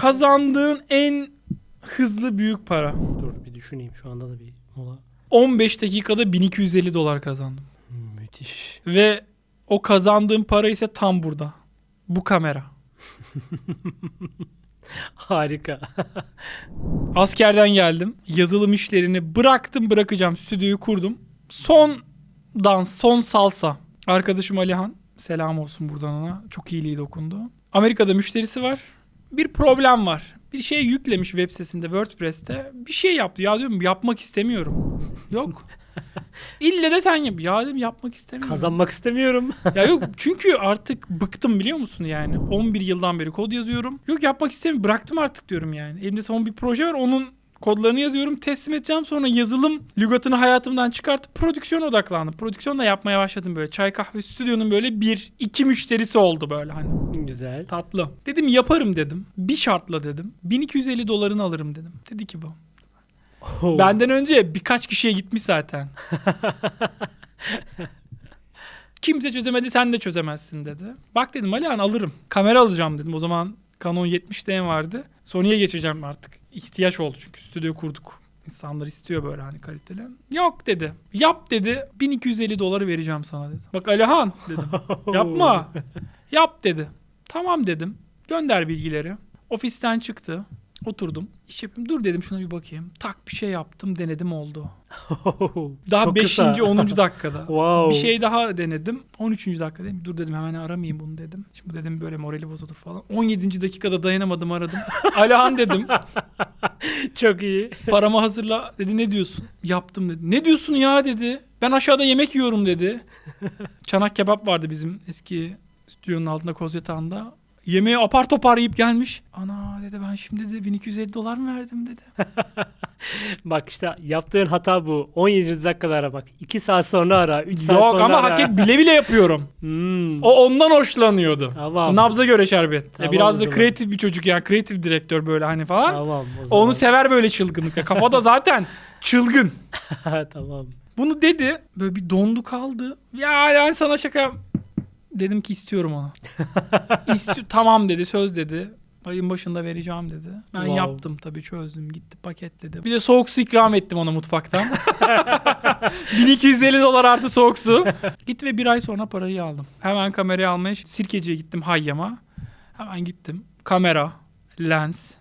Kazandığın en hızlı büyük para. Dur bir düşüneyim şu anda da bir mola. 15 dakikada 1250 dolar kazandım. Müthiş. Ve o kazandığım para ise tam burada. Bu kamera. Harika. Askerden geldim. Yazılım işlerini bıraktım bırakacağım. Stüdyoyu kurdum. Son dans, son salsa. Arkadaşım Alihan. Selam olsun buradan ona. Çok iyiliği dokundu. Amerika'da müşterisi var. Bir problem var. Bir şey yüklemiş web sitesinde WordPress'te. Bir şey yaptı. Ya diyorum yapmak istemiyorum. Yok. İlle de sen yap. Ya dedim yapmak istemiyorum. Kazanmak istemiyorum. Ya yok çünkü artık bıktım biliyor musun yani. 11 yıldan beri kod yazıyorum. Yok yapmak istemiyorum. Bıraktım artık diyorum yani. Elimde son bir proje var. Onun kodlarını yazıyorum. Teslim edeceğim. Sonra yazılım lügatını hayatımdan çıkartıp prodüksiyona odaklandım. Prodüksiyon da yapmaya başladım böyle. Çay kahve stüdyonun böyle bir iki müşterisi oldu böyle hani. Güzel. Tatlı. Dedim yaparım dedim. Bir şartla dedim. 1250 dolarını alırım dedim. Dedi ki bu. Oh. Benden önce birkaç kişiye gitmiş zaten. Kimse çözemedi sen de çözemezsin dedi. Bak dedim Alihan alırım. Kamera alacağım dedim. O zaman Canon 70D vardı. Sony'ye geçeceğim artık. İhtiyaç oldu çünkü stüdyo kurduk. İnsanlar istiyor böyle hani kaliteli. Yok dedi. Yap dedi. 1250 doları vereceğim sana dedi. Bak Alihan dedim. Yapma. Yap dedi. Tamam dedim. Gönder bilgileri. Ofisten çıktı. Oturdum. İş yapayım. Dur dedim şuna bir bakayım. Tak bir şey yaptım. Denedim oldu. Daha Çok 5. kısa. 10. dakikada. Wow. Bir şey daha denedim. 13. dakika dedim. Dur dedim hemen aramayayım bunu dedim. Şimdi dedim böyle morali bozulur falan. 17. dakikada dayanamadım aradım. Alihan dedim. Çok iyi. Paramı hazırla. Dedi ne diyorsun? Yaptım dedi. Ne diyorsun ya dedi. Ben aşağıda yemek yiyorum dedi. Çanak kebap vardı bizim eski stüdyonun altında Kozyatağı'nda. Yemeği apar topar yiyip gelmiş. Ana dedi ben şimdi de 1250 dolar mı verdim dedi. Bak işte yaptığın hata bu. 17 dakikada ara bak. 2 saat sonra ara. 3 saat Yok sonra ama ara. hak et bile bile yapıyorum. Hmm. O ondan hoşlanıyordu. Tamam. Nabza göre şerbet. E, Tamam biraz o da kreatif bir çocuk ya. Kreatif direktör böyle hani falan. Tamam. Onu sever böyle çılgınlık. Kafada zaten çılgın. tamam. Bunu dedi. Böyle bir dondu kaldı. Ya ben sana şaka Dedim ki istiyorum onu. İsti- tamam dedi söz dedi. Ayın başında vereceğim dedi. Ben Wow. yaptım tabii çözdüm. Gitti paketledi. Bir de soğuk su ikram ettim ona mutfaktan. 1250 dolar artı soğuk su. Gitti ve bir ay sonra parayı aldım. Hemen kamerayı almaya Sirkeci'ye gittim Hayyam'a. Hemen gittim. Kamera, lens,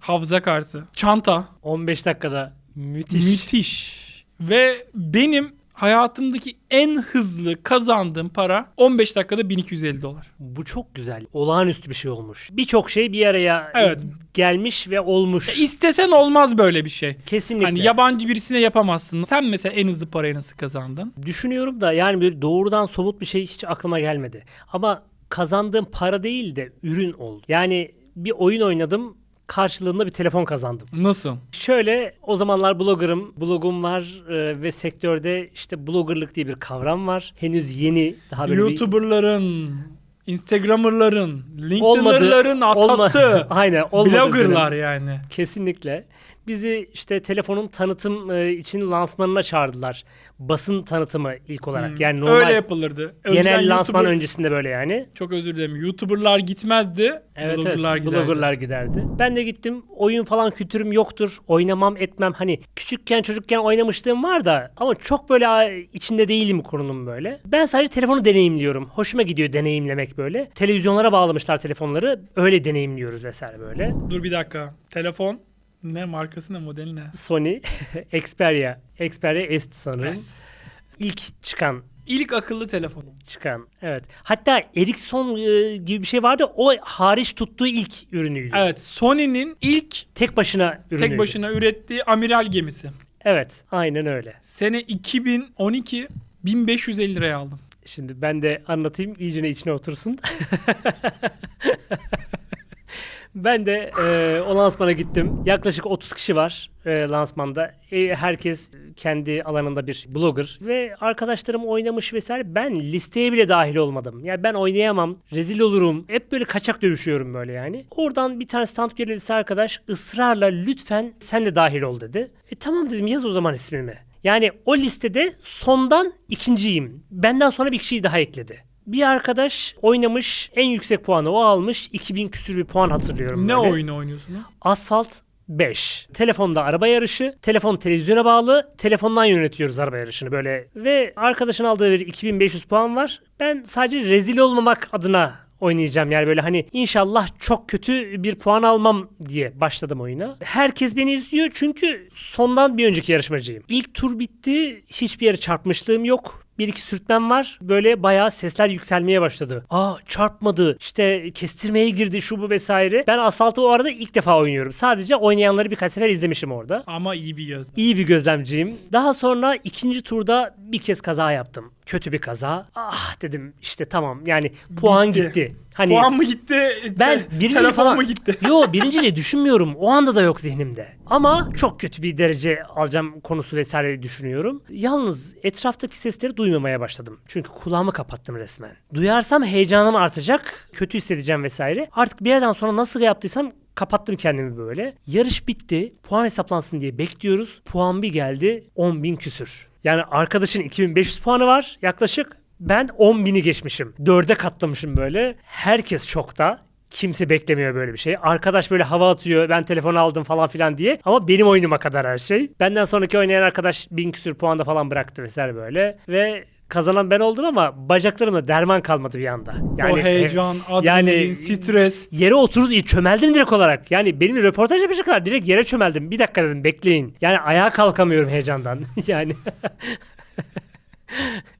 hafıza kartı, çanta, 15 dakikada müthiş. Müthiş. Ve benim hayatımdaki en hızlı kazandığım para 15 dakikada 1250 dolar. Bu çok güzel. Olağanüstü bir şey olmuş. Birçok şey bir araya Evet. gelmiş ve olmuş. İstesen olmaz böyle bir şey. Kesinlikle. Hani yabancı birisine yapamazsın. Sen mesela en hızlı parayı nasıl kazandın? Düşünüyorum da yani böyle doğrudan somut bir şey hiç aklıma gelmedi. Ama kazandığım para değil de ürün oldu. Yani bir oyun oynadım karşılığında bir telefon kazandım. Nasıl? Şöyle o zamanlar bloggerım, blogum var e, ve sektörde işte bloggerlık diye bir kavram var. Henüz yeni daha böyle YouTuber'ların, Instagram'ırların, olmadı. LinkedIn'ların atası. Olma- Aynen olmadı. Blogger'lar yani. Kesinlikle. Bizi işte telefonun tanıtım e, için lansmanına çağırdılar. Basın tanıtımı ilk olarak. Yani normal Hmm. Öyle yapılırdı. Önceden genel lansman YouTuber- öncesinde böyle yani. Çok özür dilerim. YouTuber'lar gitmezdi. Evet bloggerlar evet. giderdi. Bloggerlar giderdi. Ben de gittim. Oyun falan kültürüm yoktur. Oynamam etmem. Hani küçükken çocukken oynamışlığım var da ama çok böyle içinde değilim konunun böyle. Ben sadece telefonu deneyimliyorum. Hoşuma gidiyor deneyimlemek böyle. Televizyonlara bağlamışlar telefonları. Öyle deneyimliyoruz vesaire böyle. Dur bir dakika. Telefon ne markası ne modeli ne? Sony Xperia. Xperia S sanırım. İlk çıkan İlk akıllı telefon. çıkan. Evet. Hatta Ericsson e, gibi bir şey vardı. O hariç tuttuğu ilk ürünüydü. Evet Sony'nin ilk Tek başına ürünüydü. tek başına ürettiği amiral gemisi. Evet. Aynen öyle. Sene 2012 1550 liraya aldım. Şimdi ben de anlatayım iyicene içine otursun. ben de e, o lansmana gittim. Yaklaşık 30 kişi var e, lansmanda. E, herkes kendi alanında bir blogger ve arkadaşlarım oynamış vesaire. Ben listeye bile dahil olmadım. Yani ben oynayamam, rezil olurum. Hep böyle kaçak dövüşüyorum böyle yani. Oradan bir tane stand görevlisi arkadaş ısrarla lütfen sen de dahil ol dedi. E tamam dedim yaz o zaman ismimi. Yani o listede sondan ikinciyim. Benden sonra bir kişiyi daha ekledi. Bir arkadaş oynamış en yüksek puanı o almış 2000 küsür bir puan hatırlıyorum. Ne böyle. oyunu oynuyorsun? ha? Asfalt 5. Telefonda araba yarışı. Telefon televizyona bağlı. Telefondan yönetiyoruz araba yarışını böyle. Ve arkadaşın aldığı bir 2500 puan var. Ben sadece rezil olmamak adına oynayacağım yani böyle hani inşallah çok kötü bir puan almam diye başladım oyuna. Herkes beni izliyor çünkü sondan bir önceki yarışmacıyım. İlk tur bitti. Hiçbir yere çarpmışlığım yok. Bir iki sürtmem var. Böyle bayağı sesler yükselmeye başladı. Aa çarpmadı. İşte kestirmeye girdi şu bu vesaire. Ben asfaltı o arada ilk defa oynuyorum. Sadece oynayanları birkaç sefer izlemişim orada. Ama iyi bir göz. İyi bir gözlemciyim. Daha sonra ikinci turda bir kez kaza yaptım. Kötü bir kaza. Ah dedim işte tamam yani puan Gitti. gitti. Hani Puan mı gitti? ben birinci falan mu gitti? Yo birinciliği düşünmüyorum. O anda da yok zihnimde. Ama çok kötü bir derece alacağım konusu vesaire düşünüyorum. Yalnız etraftaki sesleri duymamaya başladım. Çünkü kulağımı kapattım resmen. Duyarsam heyecanım artacak. Kötü hissedeceğim vesaire. Artık bir yerden sonra nasıl yaptıysam kapattım kendimi böyle. Yarış bitti. Puan hesaplansın diye bekliyoruz. Puan bir geldi. 10.000 küsür. Yani arkadaşın 2500 puanı var yaklaşık. Ben 10.000'i geçmişim. Dörde katlamışım böyle. Herkes şokta. Kimse beklemiyor böyle bir şey. Arkadaş böyle hava atıyor. Ben telefonu aldım falan filan diye. Ama benim oyunuma kadar her şey. Benden sonraki oynayan arkadaş bin küsür puanda falan bıraktı vesaire böyle. Ve kazanan ben oldum ama bacaklarımda derman kalmadı bir anda. o heyecan, adrenalin, stres. Yere oturdu çömeldim direkt olarak. Yani benim röportaj yapacaklar direkt yere çömeldim. Bir dakika dedim bekleyin. Yani ayağa kalkamıyorum heyecandan. yani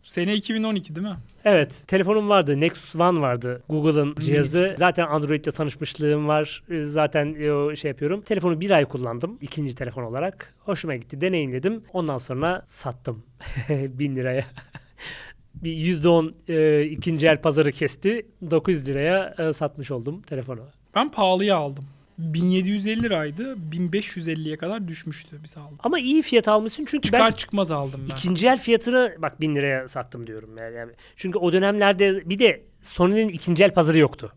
Sene 2012 değil mi? evet telefonum vardı. Nexus One vardı. Google'ın cihazı. çıktı? Zaten Android'le tanışmışlığım var. Ee, Zaten e, o şey yapıyorum. Telefonu bir ay kullandım. ikinci telefon olarak. Hoşuma gitti. Deneyimledim. Ondan sonra sattım. 1000 liraya. Bir %10 e, ikinci el pazarı kesti. 900 liraya e, satmış oldum telefonu. Ben pahalıya aldım. 1750 liraydı. 1550'ye kadar düşmüştü biz aldık. Ama iyi fiyat almışsın çünkü Çıkar ben çıkmaz aldım ben. İkinci el fiyatını bak 1000 liraya sattım diyorum yani. yani. Çünkü o dönemlerde bir de Sony'nin ikinci el pazarı yoktu.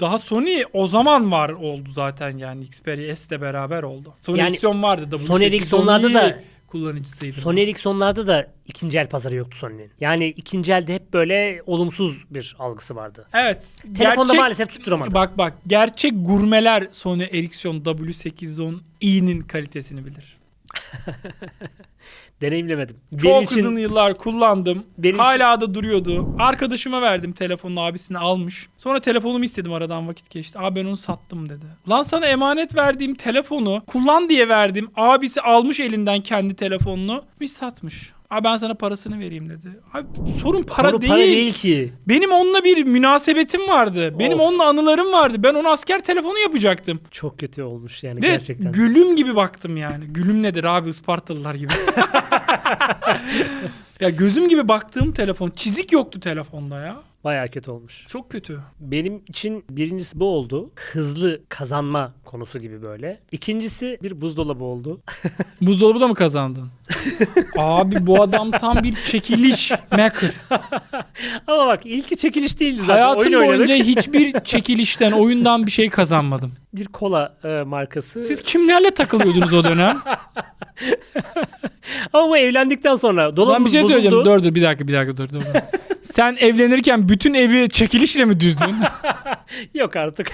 Daha Sony o zaman var oldu zaten yani Xperia S ile beraber oldu. Sony Yani Ericsson vardı. Sony W810i Ericsson'larda da- kullanıcısıydı. Sony Ericsson'larda da ikinci el pazarı yoktu Sony'nin. Yani ikinci elde hep böyle olumsuz bir algısı vardı. Evet. Telefonda gerçek- maalesef tutturamadı. Bak bak gerçek gurmeler Sony Ericsson W810i'nin kalitesini bilir. Deneyimlemedim. Çok Benim için uzun yıllar kullandım. Benim Hala da duruyordu. Arkadaşıma verdim telefonunu abisini almış. Sonra telefonumu istedim aradan vakit geçti. Abi ben onu sattım dedi. Lan sana emanet verdiğim telefonu kullan diye verdim. Abisi almış elinden kendi telefonunu. Bir satmış. Abi ben sana parasını vereyim dedi. Abi sorun para, konu değil. para değil ki. Benim onunla bir münasebetim vardı. Benim Of. onunla anılarım vardı. Ben ona asker telefonu yapacaktım. Çok kötü olmuş yani De gerçekten. gülüm gibi baktım yani. Gülüm nedir abi Ispartalılar gibi. ya gözüm gibi baktığım telefon. Çizik yoktu telefonda ya. Bayağı kötü olmuş. Çok kötü. Benim için birincisi bu oldu. Hızlı kazanma konusu gibi böyle. İkincisi bir buzdolabı oldu. Buzdolabı da mı kazandın? abi bu adam tam bir çekiliş maker. Ama bak ilki çekiliş değildi zaten. Hayatım Oyun oynadık. boyunca hiçbir çekilişten, oyundan bir şey kazanmadım. Bir kola e, markası. Siz kimlerle takılıyordunuz o dönem? Ama bu evlendikten sonra Lan bir dolabımız şey söyleyeceğim. bozuldu. Dur dur bir dakika bir dakika dur dur. Sen evlenirken bütün evi çekilişle mi düzdün? Yok artık.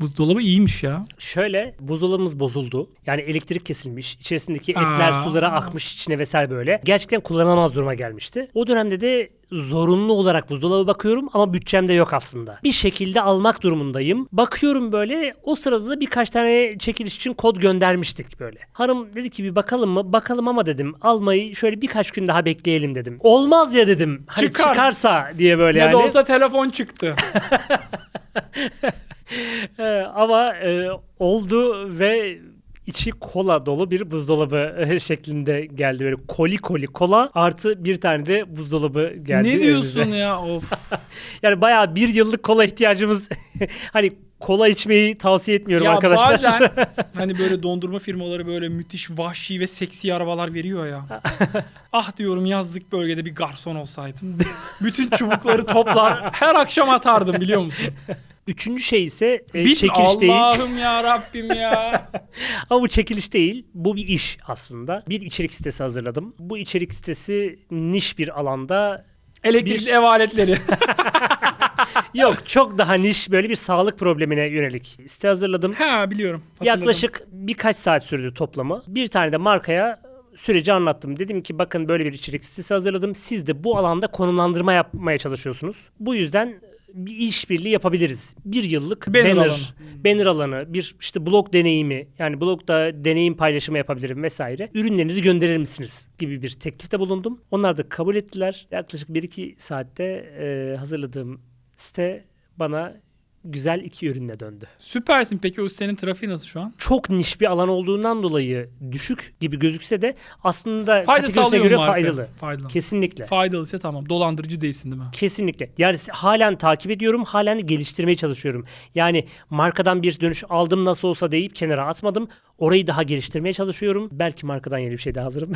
Buzdolabı iyiymiş ya. Şöyle buzdolabımız bozuldu. Yani elektrik kesilmiş. İçerisindeki etler Aa. sulara akmış içine vesaire böyle. Gerçekten kullanılamaz duruma gelmişti. O dönemde de zorunlu olarak buzdolabı bakıyorum ama bütçemde yok aslında. Bir şekilde almak durumundayım. Bakıyorum böyle o sırada da birkaç tane çekiliş için kod göndermiştik böyle. Hanım dedi ki bir bakalım mı? Bakalım ama dedim almayı şöyle birkaç gün daha bekleyelim dedim. Olmaz ya dedim. Hani Çıkar. çıkarsa diye böyle Ne yani. de olsa telefon çıktı. Ee, ama e, oldu ve içi kola dolu bir buzdolabı e, şeklinde geldi. Böyle koli koli kola artı bir tane de buzdolabı geldi. ne diyorsun evimize. ya of. Yani bayağı bir yıllık kola ihtiyacımız. hani kola içmeyi tavsiye etmiyorum ya arkadaşlar. bazen hani böyle dondurma firmaları böyle müthiş vahşi ve seksi arabalar veriyor ya. ah diyorum yazlık bölgede bir garson olsaydım. Bütün çubukları toplar her akşam atardım biliyor musun? Üçüncü şey ise e, Bil- çekiliş değil. Allah'ım ya Rabbim ya. Ama bu çekiliş değil. Bu bir iş aslında. Bir içerik sitesi hazırladım. Bu içerik sitesi niş bir alanda Elektrikli Bir- ev aletleri. Yok çok daha niş böyle bir sağlık problemine yönelik site hazırladım. ha biliyorum. Hatırladım. Yaklaşık birkaç saat sürdü toplamı. Bir tane de markaya süreci anlattım. Dedim ki bakın böyle bir içerik sitesi hazırladım. Siz de bu alanda konumlandırma yapmaya çalışıyorsunuz. Bu yüzden bir işbirliği yapabiliriz. Bir yıllık Banner banner, alanı. banner alanı, bir işte blog deneyimi, yani blogda deneyim paylaşımı yapabilirim vesaire. Ürünlerinizi gönderir misiniz gibi bir teklifte bulundum. Onlar da kabul ettiler. Yaklaşık 1-2 saatte e, hazırladığım site bana güzel iki ürünle döndü Süpersin. Peki o sitenin trafiği nasıl şu an? çok niş bir alan olduğundan dolayı düşük gibi gözükse de aslında Fayda kategorisine göre marka? faydalı. Faydalı. Kesinlikle. Faydalıysa tamam. Dolandırıcı değilsin değil mi? Kesinlikle. Yani halen takip ediyorum, halen geliştirmeye çalışıyorum. Yani markadan bir dönüş aldım nasıl olsa deyip kenara atmadım. Orayı daha geliştirmeye çalışıyorum. Belki markadan yeni bir şey daha alırım.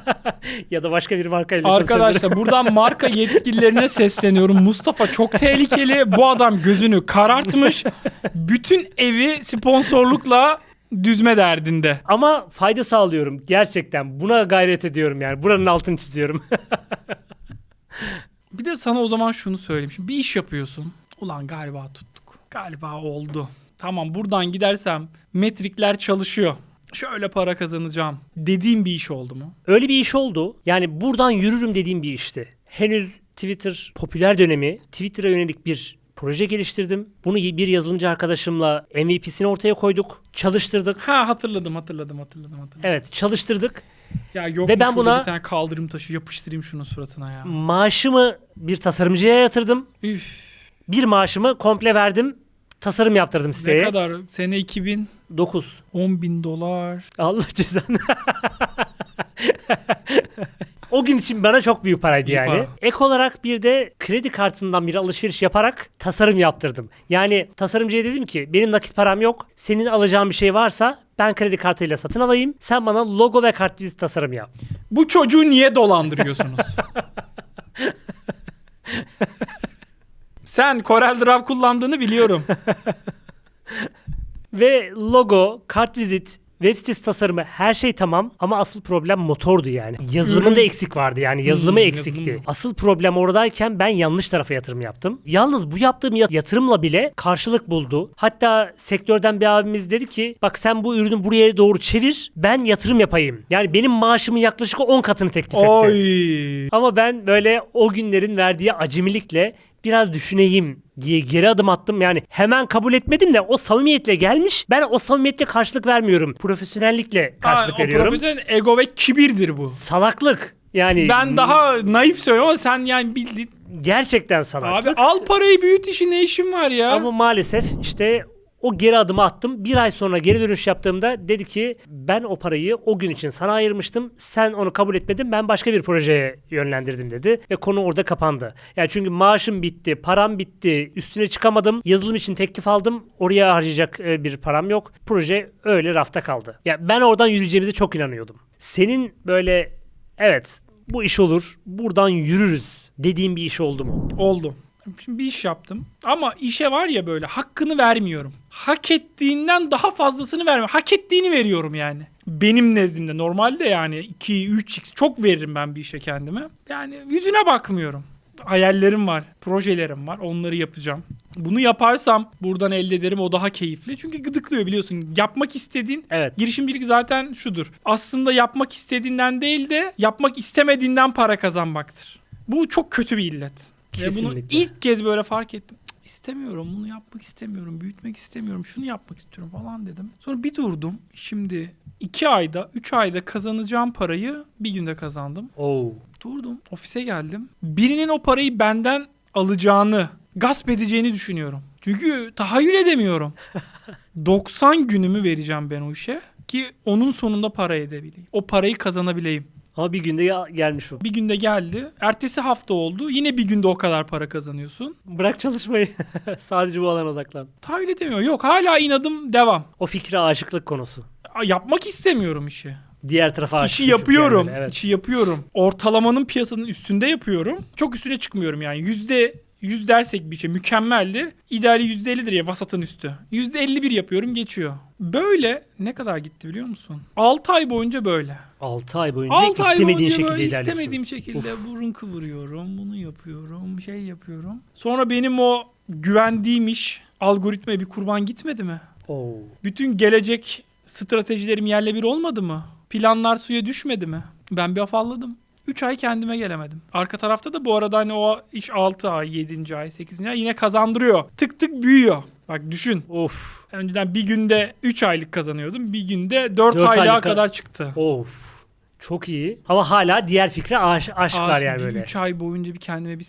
ya da başka bir markayla. Arkadaşlar buradan marka yetkililerine sesleniyorum. Mustafa çok tehlikeli. Bu adam gözünü karartmış. Bütün evi sponsorlukla düzme derdinde. Ama fayda sağlıyorum gerçekten. Buna gayret ediyorum yani. Buranın altını çiziyorum. Bir de sana o zaman şunu söyleyeyim. Şimdi bir iş yapıyorsun. Ulan galiba tuttuk. Galiba oldu. Tamam buradan gidersem metrikler çalışıyor. Şöyle para kazanacağım. Dediğim bir iş oldu mu? Öyle bir iş oldu. Yani buradan yürürüm dediğim bir işti. Henüz Twitter popüler dönemi Twitter'a yönelik bir proje geliştirdim. Bunu bir yazılımcı arkadaşımla MVP'sini ortaya koyduk. Çalıştırdık. Ha hatırladım hatırladım hatırladım hatırladım. Evet çalıştırdık. Ya yok Ve ben buna- bir tane kaldırım taşı yapıştırayım şunun suratına ya. Maaşımı bir tasarımcıya yatırdım. Üf Bir maaşımı komple verdim. Tasarım yaptırdım ne siteye. kadar? Sene 2000 9. 10 bin dolar. Allah cezanı. o gün için bana çok büyük paraydı yani. para. Ek olarak bir de kredi kartından bir alışveriş yaparak tasarım yaptırdım. Yani tasarımcıya dedim ki benim nakit param yok. Senin alacağın bir şey varsa ben kredi kartıyla satın alayım. Sen bana logo ve kartvizit tasarım yap. Bu çocuğu niye dolandırıyorsunuz? Sen Corel Draw kullandığını biliyorum. Ve logo, kartvizit, web sitesi tasarımı her şey tamam ama asıl problem motordu yani. Yazılımında eksik vardı yani yazılımı eksikti. Asıl problem oradayken ben yanlış tarafa yatırım yaptım. Yalnız bu yaptığım yat- yatırımla bile karşılık buldu. Hatta sektörden bir abimiz dedi ki bak sen bu ürünü buraya doğru çevir ben yatırım yapayım. Yani benim maaşımın yaklaşık 10 katını teklif etti. Oy. Ama ben böyle o günlerin verdiği acemilikle biraz düşüneyim diye geri adım attım. Yani hemen kabul etmedim de o samimiyetle gelmiş. Ben o samimiyetle karşılık vermiyorum. Profesyonellikle karşılık Aa, o veriyorum. profesyonel ego ve kibirdir bu. Salaklık. Yani Ben daha naif söylüyorum ama sen yani bildiğin. gerçekten salaklık. Abi al parayı büyüt işi ne işin var ya? Ama maalesef işte o geri adımı attım. Bir ay sonra geri dönüş yaptığımda dedi ki ben o parayı o gün için sana ayırmıştım. Sen onu kabul etmedin. Ben başka bir projeye yönlendirdim dedi. Ve konu orada kapandı. Yani çünkü maaşım bitti, param bitti, üstüne çıkamadım. Yazılım için teklif aldım. Oraya harcayacak e, bir param yok. Proje öyle rafta kaldı. Ya ben oradan yürüyeceğimize çok inanıyordum. Senin böyle evet bu iş olur. Buradan yürürüz dediğin bir iş oldu mu? Oldu. Şimdi bir iş yaptım. Ama işe var ya böyle hakkını vermiyorum. Hak ettiğinden daha fazlasını vermiyorum. Hak ettiğini veriyorum yani. Benim nezdimde normalde yani 2 3x çok veririm ben bir işe kendime. Yani yüzüne bakmıyorum. Hayallerim var, projelerim var. Onları yapacağım. Bunu yaparsam buradan elde ederim o daha keyifli. Çünkü gıdıklıyor biliyorsun. Yapmak istediğin Evet. girişimcilik zaten şudur. Aslında yapmak istediğinden değil de yapmak istemediğinden para kazanmaktır. Bu çok kötü bir illet. Ve bunu Kesinlikle. ilk kez böyle fark ettim. Cık, istemiyorum bunu yapmak istemiyorum. Büyütmek istemiyorum. Şunu yapmak istiyorum falan dedim. Sonra bir durdum. Şimdi iki ayda, üç ayda kazanacağım parayı bir günde kazandım. Oo. Durdum. Ofise geldim. Birinin o parayı benden alacağını, gasp edeceğini düşünüyorum. Çünkü tahayyül edemiyorum. 90 günümü vereceğim ben o işe ki onun sonunda para edebileyim. O parayı kazanabileyim. Ama bir günde ya- gelmiş o. Bir günde geldi. Ertesi hafta oldu. Yine bir günde o kadar para kazanıyorsun. Bırak çalışmayı. Sadece bu alana odaklan. Tahayyül edemiyorum. Yok hala inadım devam. O fikre aşıklık konusu. A- Yapmak istemiyorum işi. Diğer tarafa aşık. İşi yapıyorum. Evet. İşi yapıyorum. Ortalamanın piyasanın üstünde yapıyorum. Çok üstüne çıkmıyorum yani. Yüzde 100 dersek bir şey mükemmeldir. İdeali %50'dir ya vasatın üstü. %51 yapıyorum geçiyor. Böyle ne kadar gitti biliyor musun? 6 ay boyunca böyle. 6 ay boyunca 6 ay istemediğin boyunca şekilde ilerliyorsun. istemediğim şekilde burun kıvırıyorum, bunu yapıyorum, şey yapıyorum. Sonra benim o güvendiğim iş algoritmaya bir kurban gitmedi mi? Oo. Bütün gelecek stratejilerim yerle bir olmadı mı? Planlar suya düşmedi mi? Ben bir afalladım. 3 ay kendime gelemedim. Arka tarafta da bu arada hani o iş 6 ay, 7. ay, 8. ay yine kazandırıyor. Tık tık büyüyor. Bak düşün. Of. Önceden bir günde 3 aylık kazanıyordum. Bir günde 4, Dört aylığa aylık- kadar çıktı. Of. Çok iyi. Ama hala diğer fikre aş- aşk var yani böyle. 3 ay boyunca bir kendime bir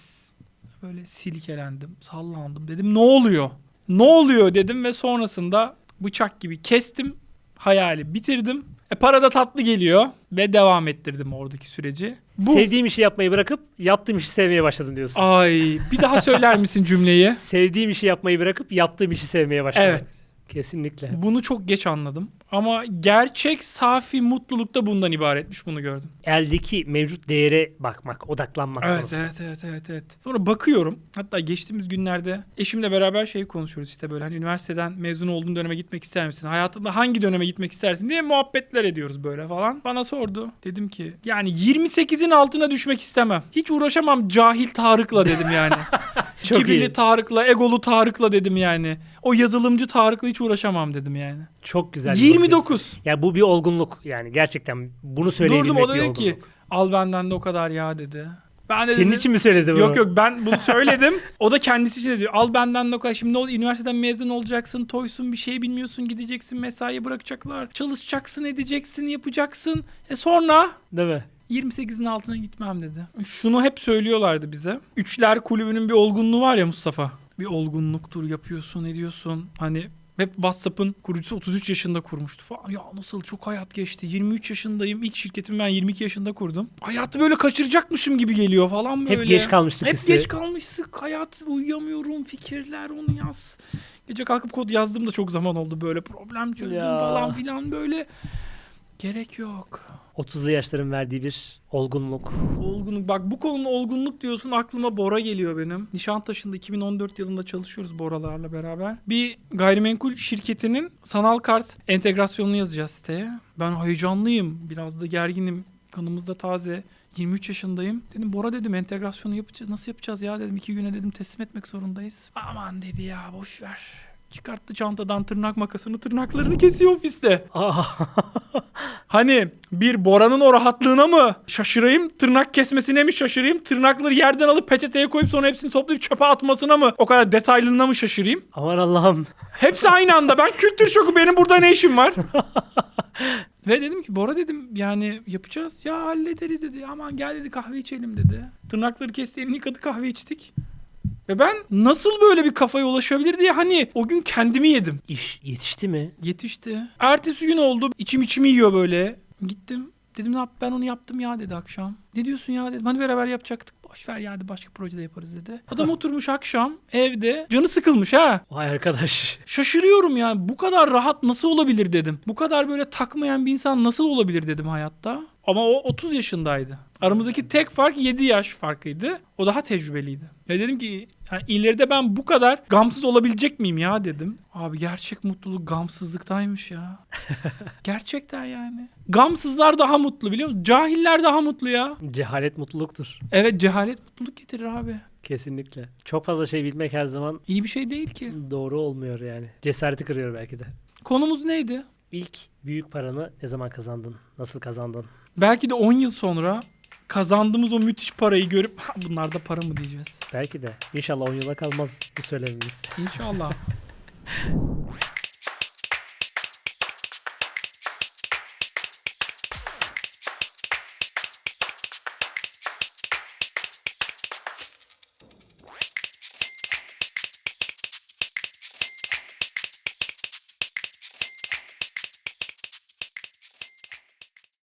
böyle silkelendim, sallandım. Dedim ne oluyor? Ne oluyor dedim ve sonrasında bıçak gibi kestim. Hayali bitirdim. E para da tatlı geliyor ve devam ettirdim oradaki süreci. Bu Sevdiğim işi yapmayı bırakıp yaptığım işi sevmeye başladım diyorsun. Ay bir daha söyler misin cümleyi? Sevdiğim işi yapmayı bırakıp yaptığım işi sevmeye başladım. Evet. Kesinlikle. Bunu çok geç anladım. Ama gerçek safi mutluluk da bundan ibaretmiş bunu gördüm. Eldeki mevcut değere bakmak, odaklanmak. Evet, konusu. evet, evet, evet, evet. Sonra bakıyorum. Hatta geçtiğimiz günlerde eşimle beraber şey konuşuyoruz işte böyle hani üniversiteden mezun olduğun döneme gitmek ister misin? Hayatında hangi döneme gitmek istersin diye muhabbetler ediyoruz böyle falan. Bana sordu. Dedim ki yani 28'in altına düşmek istemem. Hiç uğraşamam cahil Tarık'la dedim yani. Çok Kibirli iyi. Tarık'la, egolu Tarık'la dedim yani. O yazılımcı Tarık'la hiç uğraşamam dedim yani. Çok güzel. bir bakış açısı. 29. Ya bu bir olgunluk yani gerçekten bunu söyleyebilmek Durdum o da bir dedi ki al benden de o kadar ya dedi. Ben de Senin dedim, için mi söyledi bunu? Yok yok ben bunu söyledim. o da kendisi için de diyor. Al benden de o kadar. Şimdi ne oldu? Üniversiteden mezun olacaksın. Toysun bir şey bilmiyorsun. Gideceksin mesaiye bırakacaklar. Çalışacaksın edeceksin yapacaksın. E sonra Değil mi? 28'in altına gitmem dedi. Şunu hep söylüyorlardı bize. Üçler kulübünün bir olgunluğu var ya Mustafa. Bir olgunluktur yapıyorsun ediyorsun. Hani hep WhatsApp'ın kurucusu 33 yaşında kurmuştu falan. Ya nasıl çok hayat geçti. 23 yaşındayım. İlk şirketimi ben 22 yaşında kurdum. Hayatı böyle kaçıracakmışım gibi geliyor falan böyle. Hep geç kalmıştık Hep hissi. geç kalmıştık. Hayat uyuyamıyorum. Fikirler onu yaz. Gece kalkıp kod yazdım da çok zaman oldu böyle. Problem çözdüm Ya. falan filan böyle. Gerek yok. 30'lu yaşların verdiği bir olgunluk. Olgunluk. Bak bu konunun olgunluk diyorsun aklıma Bora geliyor benim. Nişantaşı'nda 2014 yılında çalışıyoruz Boralarla beraber. Bir gayrimenkul şirketinin sanal kart entegrasyonunu yazacağız siteye. Ben heyecanlıyım. Biraz da gerginim. Kanımız da taze. 23 yaşındayım. Dedim Bora dedim entegrasyonu yapacağız. Nasıl yapacağız ya dedim. iki güne dedim teslim etmek zorundayız. Aman dedi ya boş ver. Çıkarttı çantadan tırnak makasını tırnaklarını kesiyor ofiste. Hani bir Bora'nın o rahatlığına mı şaşırayım, tırnak kesmesine mi şaşırayım, tırnakları yerden alıp peçeteye koyup sonra hepsini toplayıp çöpe atmasına mı o kadar detaylılığına mı şaşırayım? aman Allah'ım. Hepsi aynı anda. Ben kültür şoku benim burada ne işim var? Ve dedim ki Bora dedim yani yapacağız. Ya hallederiz dedi. Aman gel dedi kahve içelim dedi. Tırnakları kesti elini yıkadı kahve içtik. Ve ben nasıl böyle bir kafaya ulaşabilir diye hani o gün kendimi yedim. İş yetişti mi? Yetişti. Ertesi gün oldu. İçim içimi yiyor böyle. Gittim. Dedim ne yap ben onu yaptım ya dedi akşam. Ne diyorsun ya dedim. Hani beraber yapacaktık. Boş ver ya dedi başka projede yaparız dedi. Adam oturmuş akşam evde. Canı sıkılmış ha. Vay arkadaş. Şaşırıyorum yani. Bu kadar rahat nasıl olabilir dedim. Bu kadar böyle takmayan bir insan nasıl olabilir dedim hayatta. Ama o 30 yaşındaydı. Aramızdaki tek fark 7 yaş farkıydı. O daha tecrübeliydi. Ve dedim ki yani ileride ben bu kadar gamsız olabilecek miyim ya dedim. Abi gerçek mutluluk gamsızlıktaymış ya. Gerçekten yani. Gamsızlar daha mutlu biliyor musun? Cahiller daha mutlu ya. Cehalet mutluluktur. Evet cehalet mutluluk getirir abi. Kesinlikle. Çok fazla şey bilmek her zaman İyi bir şey değil ki. doğru olmuyor yani. Cesareti kırıyor belki de. Konumuz neydi? İlk büyük paranı ne zaman kazandın? Nasıl kazandın? Belki de 10 yıl sonra kazandığımız o müthiş parayı görüp "Ha, bunlar da para mı diyeceğiz. Belki de. İnşallah 10 yıla kalmaz bu söylemimiz. İnşallah.